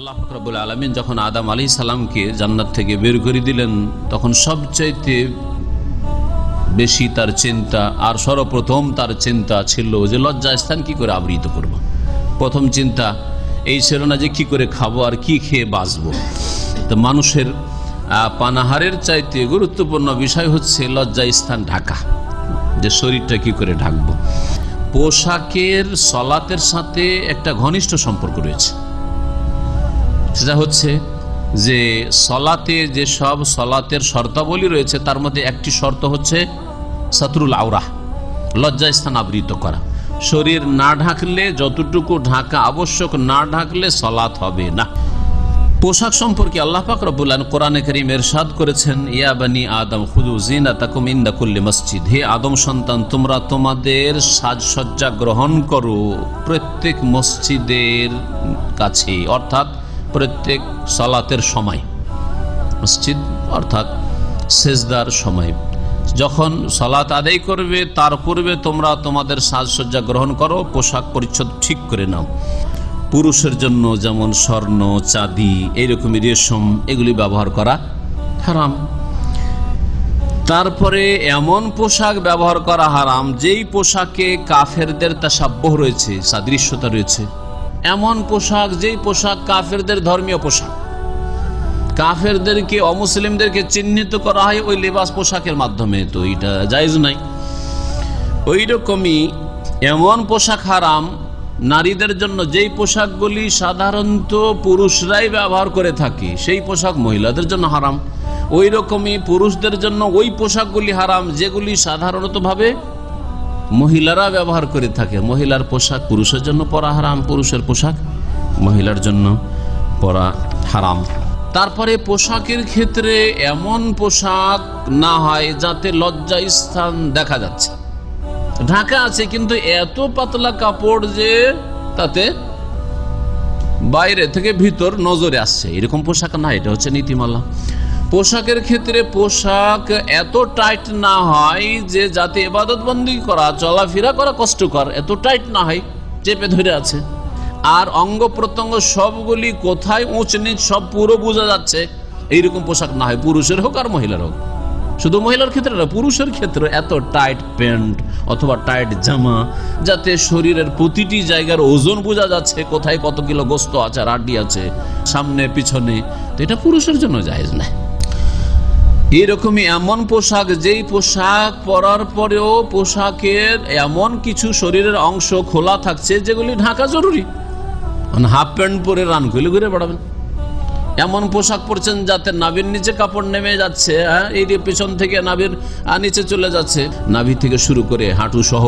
আল্লাহ ফকরাবুল আলমিন যখন আদাম আলী সালামকে জান্নাত থেকে বের করে দিলেন, তখন সবচাইতে বেশি তার চিন্তা আর সর্বপ্রথম তার চিন্তা ছিল যে কি করে আবৃত করব। প্রথম চিন্তা, এই ছিল না যে কি করে খাব আর কি খেয়ে বাঁচবো। তো মানুষের পানাহারের চাইতে গুরুত্বপূর্ণ বিষয় হচ্ছে লজ্জা স্থান ঢাকা, যে শরীরটা কি করে ঢাকবো। পোশাকের, সলাতের সাথে একটা ঘনিষ্ঠ সম্পর্ক রয়েছে। সেটা হচ্ছে যে সলাতে যে সব সলাতের শর্তাবলী রয়েছে, তার মধ্যে একটি শর্ত হচ্ছে সাতরুল আওরাহ লজ্জা স্থান আবৃত করা। শরীর না ঢাকলে, যতটুকু ঢাকা আবশ্যক না ঢাকলে সলাত হবে না। পোশাক সম্পর্কে আল্লাহ পাক রব্বুল আলামিন কোরআনে করিম এরশাদ করেছেন, ইয়া বানি আদম খুদু জিনাতাকুম ইনদা কুল্লি মসজিদ। হে আদম সন্তান, তোমরা তোমাদের সাজসজ্জা গ্রহণ করো প্রত্যেক মসজিদের কাছে অর্থাৎ প্রত্যেক সলাতের সময়, মসজিদ অর্থাৎ সেজদার সময়। যখন সলাত আদায় করবে, তার পূর্বে তোমরা তোমাদের সাজসজ্জা গ্রহণ করো, পোশাক পরিচ্ছদ ঠিক করে নাও। পুরুষের জন্য যেমন স্বর্ণ, চাঁদি, এইরকমই রেশম, এগুলি ব্যবহার করা হারাম। তারপরে এমন পোশাক ব্যবহার করা হারাম, যেই পোশাকে কাফেরদের তাসাব্যহ রয়েছে, সাদৃশ্যতা রয়েছে। এমন পোশাক যেই পোশাক কাফেরদের ধর্মীয় পোশাক। কাফেরদেরকে, অমুসলিমদেরকে চিহ্নিত করা হয় ওই লেবাস পোশাকের মাধ্যমে। তো এটা জায়জ নাই। ওই রকমই এমন পোশাক হারাম, নারীদের জন্য যেই পোশাকগুলি সাধারণত পুরুষরাই ব্যবহার করে থাকে, সেই পোশাক মহিলাদের জন্য হারাম। ওই রকমই পুরুষদের জন্য ওই পোশাকগুলি হারাম, যেগুলি সাধারণতভাবে মহিলারা ব্যবহার করে থাকে। মহিলার পোশাক পুরুষের জন্য পরা হারাম, পুরুষের পোশাক মহিলার জন্য পরা হারাম। তারপরে পোশাকের ক্ষেত্রে এমন পোশাক না হয় যাতে লজ্জা স্থান দেখা যাচ্ছে। ঢাকা আছে কিন্তু এত পাতলা কাপড় যে তাতে বাইরে থেকে ভিতর নজরে আসছে। এরকম পোশাক না, এটা হচ্ছে নীতিমালা। পোশাকের ক্ষেত্রে পোশাক এত টাইট না হয় যে যাতে এবাদত বন্দি করা, চলাফেরা করা কষ্টকর, এত টাইট না হয়, চেপে ধরে আছে। আর অঙ্গ প্রত্যঙ্গ সবগুলি কোথায় উঁচ নিচ সব পুরো বোঝা যাচ্ছে। এইরকম পোশাক না হয়, পুরুষের হোক আর মহিলার হোক। শুধু মহিলার ক্ষেত্রে না, পুরুষের ক্ষেত্রে এত টাইট প্যান্ট অথবা টাইট জামা, যাতে শরীরের প্রতিটি জায়গার ওজন বোঝা যাচ্ছে, কোথায় কত কিলো গোস্ত আছে আর আড্ডি আছে, সামনে, পিছনে। তো এটা পুরুষের জন্য জায়েজ না এইরকমই এমন পোশাক, যেই পোশাক পরার পরেও পোশাকের এমন কিছু শরীরের অংশ খোলা থাকছে যেগুলি ঢাকা জরুরি। হাফ প্যান্ট পরে রান করলে ঘুরে বেড়াবেন। এমন পোশাক পরছেন যাতে নাভির নিচে কাপড় নেমে যাচ্ছে হ্যাঁ? এই যে পেছন থেকে নাভির নিচে চলে যাচ্ছে। নাভি থেকে শুরু করে হাঁটু সহ,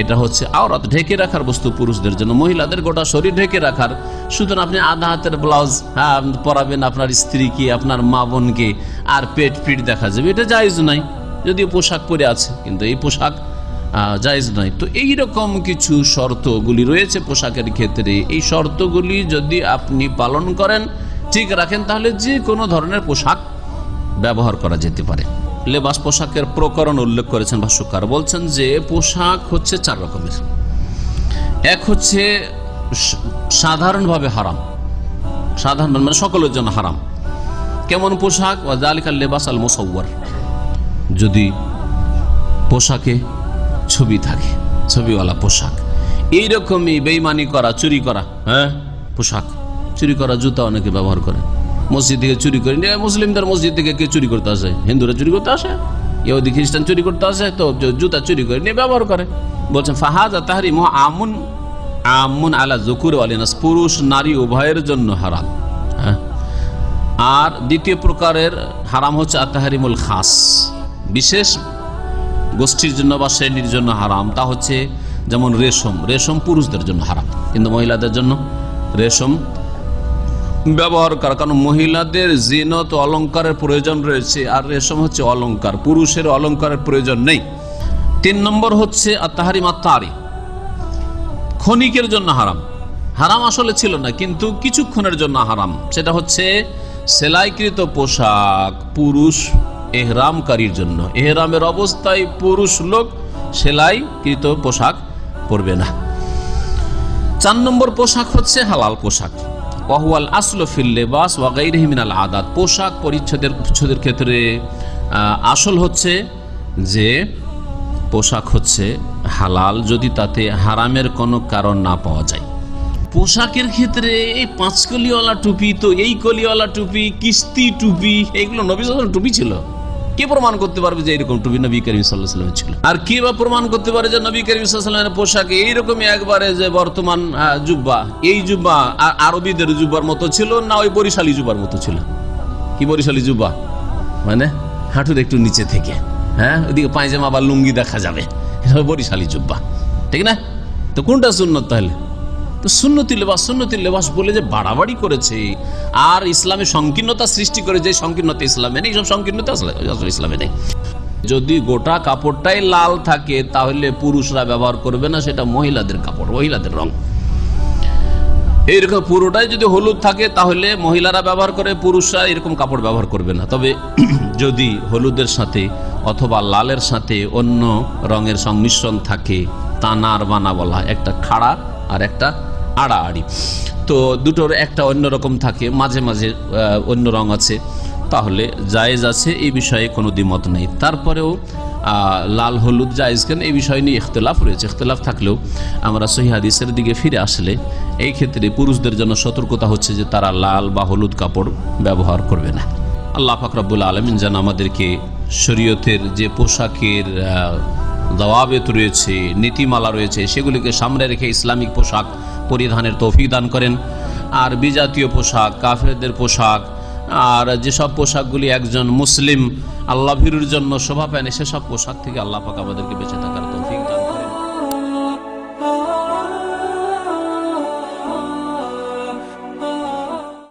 এটা হচ্ছে আওরাত ঢেকে রাখার বস্তু পুরুষদের জন্য। মহিলাদের গোটা শরীর ঢেকে রাখার। সুতরাং আপনি আধা হাতের ব্লাউজ হ্যাঁ পরাবেন আপনার স্ত্রীকে, আপনার মা বোনকে, আর পেট পিট দেখা যাবে। এটা জায়জ নাই যদিও পোশাক পরে আছে, কিন্তু এই পোশাক জায়েজ নয়। তো এই রকম কিছু শর্তগুলি রয়েছে পোশাকের ক্ষেত্রে। এই শর্তগুলি যদি আপনি পালন করেন ঠিক রাখেন, তাহলে যে কোনো ধরনের পোশাক ব্যবহার করা যেতে পারে। লেবাস পোশাকের প্রকরণ উল্লেখ করেছেন ভাষ্যকার, বলছেন যে পোশাক হচ্ছে চার রকমের। এক হচ্ছে সাধারণভাবে হারাম। সাধারণ মানে সকলের জন্য হারাম। কেমন পোশাক? ওয়াজালিকাল লেবাস আল মোসাউয়ার যদি পোশাকে ছবি থাকে, ছবিওয়ালা পোশাক। এইরকমই বেইমানি করা, চুরি করা হ্যাঁ? পোশাক। চুরি করা জুতা অনেকে ব্যবহার করে। মসজিদ থেকে চুরি করে মুসলিমদের মসজিদ থেকে কে চুরি করতে আসে? হিন্দুরা চুরি করতে আসে? ইহুদি, খ্রিস্টান চুরি করতে আসে? তো জুতা চুরি করে নিয়ে ব্যবহার করে। বলছেন ফাহাজা তাহারি মহ আমুন আমুন আলা জকুর আলিনাস। পুরুষ, নারী উভয়ের জন্য হারাম। হ্যাঁ? আর দ্বিতীয় প্রকারের হারাম হচ্ছে আতাহারিমুল খাস। বিশেষ গোষ্ঠীর জন্য বা শ্রেণির জন্য হারাম। তা হচ্ছে যেমন রেশম। রেশম পুরুষদের জন্য হারাম। কিন্তু মহিলাদের জন্য রেশম ব্যবহার করা, কারণ মহিলাদের জিনত অলঙ্কারের প্রয়োজন রয়েছে, আর রেশম হচ্ছে অলঙ্কার, পুরুষের অলঙ্কারের প্রয়োজন নেই। তিন নম্বর হচ্ছে আত্মাহারি মাত্তারি ক্ষণিকের জন্য হারাম। হারাম আসলে ছিল না, কিন্তু কিছুক্ষণের জন্য হারাম। সেটা হচ্ছে সেলাইকৃত পোশাক, পুরুষ এহরামকারীর জন্য। এহরামের অবস্থায় পুরুষ লোক সেলাইকৃত পোশাক পরবে না। চার নম্বর পোশাক হচ্ছে হালাল পোশাক। ওয়াহুয়াল আসল ফিল লেবাস ওয়াগাই রহিমিনাল আদাত। পোশাক পরিচ্ছদের উচ্ছদের ক্ষেত্রে আসল হচ্ছে যে, পোশাক হচ্ছে হালাল যদি তাতে হারামের কোনো কারণ না পাওয়া যায়। পোশাকের ক্ষেত্রে এই পাঁচ কলিওয়ালা টুপি তো এই কলিওয়ালা টুপি, কিস্তি টুপি, এগুলো নবী টুপি ছিল। কে প্রমাণ করতে পারবে যে এরকম টুপি নবী করিম সাল্লাহ ছিল? আর কে বা প্রমাণ করতে পারে যে নবী করিম সাল্লামের পোশাকে এইরকমই একবারে যে বর্তমান জুব্বা? এই জুব্বা আরবিদের জুব্বার মতো ছিল না ওই বরিশালী জুব্বার মতো ছিল? কি বরিশালী জুব্বা? মানে হাঁটুর একটু নিচে থেকে হ্যাঁ? ওইদিকে পায়জামা বা লুঙ্গি দেখা যাবে। বরিশালী জুব্বা, ঠিক না? তো কোনটা সুন্নত তাহলে? তো সুন্নতি লেবাস সুন্নতি লেবাস বলে যে বাড়াবাড়ি করেছে। আর ইসলামে সংকীর্ণতা সৃষ্টি করে যে সংকীর্ণতা ইসলামে নেই সব সংকীর্ণতা ইসলামে নেই। যদি গোটা কাপড়টাই লাল থাকে, তাহলে পুরুষরা ব্যবহার করবে না, সেটা মহিলাদের কাপড়, মহিলাদের রং। এইরকম পুরোটাই যদি হলুদ থাকে, তাহলে মহিলারা ব্যবহার করে, পুরুষরা এরকম কাপড় ব্যবহার করবে না। তবে যদি হলুদের সাথে অথবা লালের সাথে অন্য রঙের সংমিশ্রণ থাকে, তানার বানা বলা একটা খাড়া আর একটা আড়াআড়ি। তো দুটোর একটা অন্য রকম থাকে, মাঝে মাঝে অন্য রং আছে। তাহলে জায়েজ আছে, এই বিষয়ে কোনো দ্বিমত নেই। তারপরেও লাল হলুদ জায়েজ কেন? এই বিষয় নিয়ে ইখতলাফ রয়েছে। ইখতলাফ থাকলেও আমরা সহি হাদিসের দিকে ফিরে আসলে এই ক্ষেত্রে পুরুষদের জন্য সতর্কতা হচ্ছে যে তারা লাল বা হলুদ কাপড় ব্যবহার করবে না। আল্লাহ ফাকরাবুল আলমিন যেন আমাদেরকে শরীয়তের যে পোশাকের আহ, দাওয়াবেত রয়েছে নীতিমালা রয়েছে সেগুলিকে সামনে রেখে ইসলামিক পোশাক পরিধানের তৌফিক দান করেন। আর বিজাতীয় পোশাক কাফেরদের পোশাক আর যেসব পোশাকগুলি একজন মুসলিম আল্লাহ ভীরুর জন্য শোভা পায়নি সেসব পোশাক থেকে আল্লাহ পাক আমাদেরকে বেঁচে থাকার